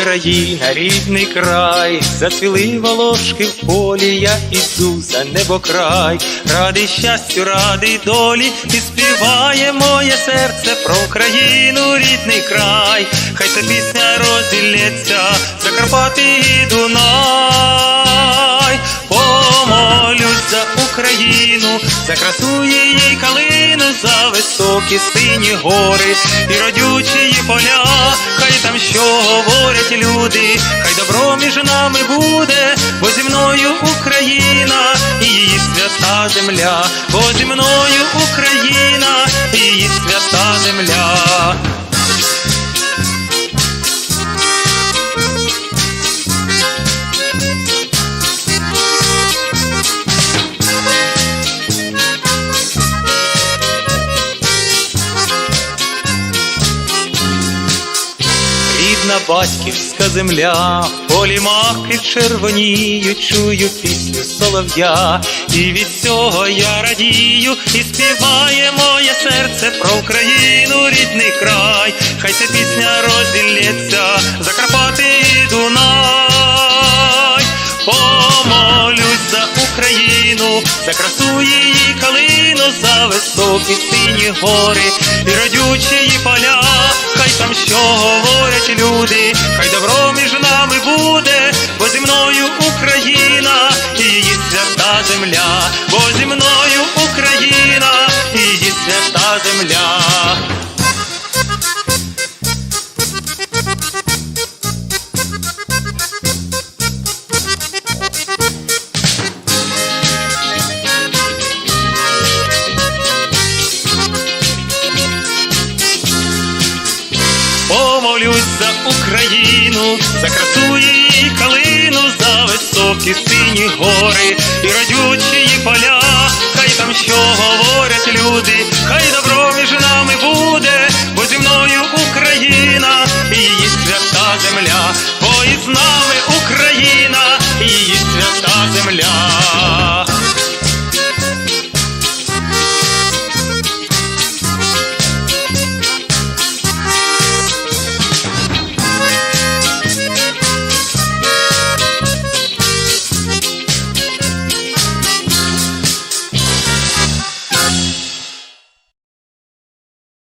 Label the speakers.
Speaker 1: Україна, рідний край, зацвіли волошки в полі, я іду за небокрай, радий щастю, радий долі, і співає моє серце про Україну, рідний край, хай ця пісня розділється за Карпати і Дунай, помолюсь за Україну, за красу її калину, за високі сині гори і родючі поля, що говорять люди, хай добро між нами буде, бо зі мною Україна і її свята земля, бо зі мною Україна і її свята земля. Батьківська земля, полі маки червоніють, чую пісню солов'я, і від цього я радію, і співає моє серце про Україну, рідний край, хай ця пісня розділється за Карпати і Дунай, помолюсь за Україну, за красу її калину, за високі сині гори. І родючі поля, хай там що люди, хай добро між нами буде, бо зі мною Україна і її свята земля, бо зі мною Україна і її свята земля. молюсь за Україну, за красу її калину, за високі сині гори і родючі поля, хай там що говорять люди, хай добро між нами буде, бо зі мною Україна, і її свята земля, бо і з нами Україна, і її свята земля.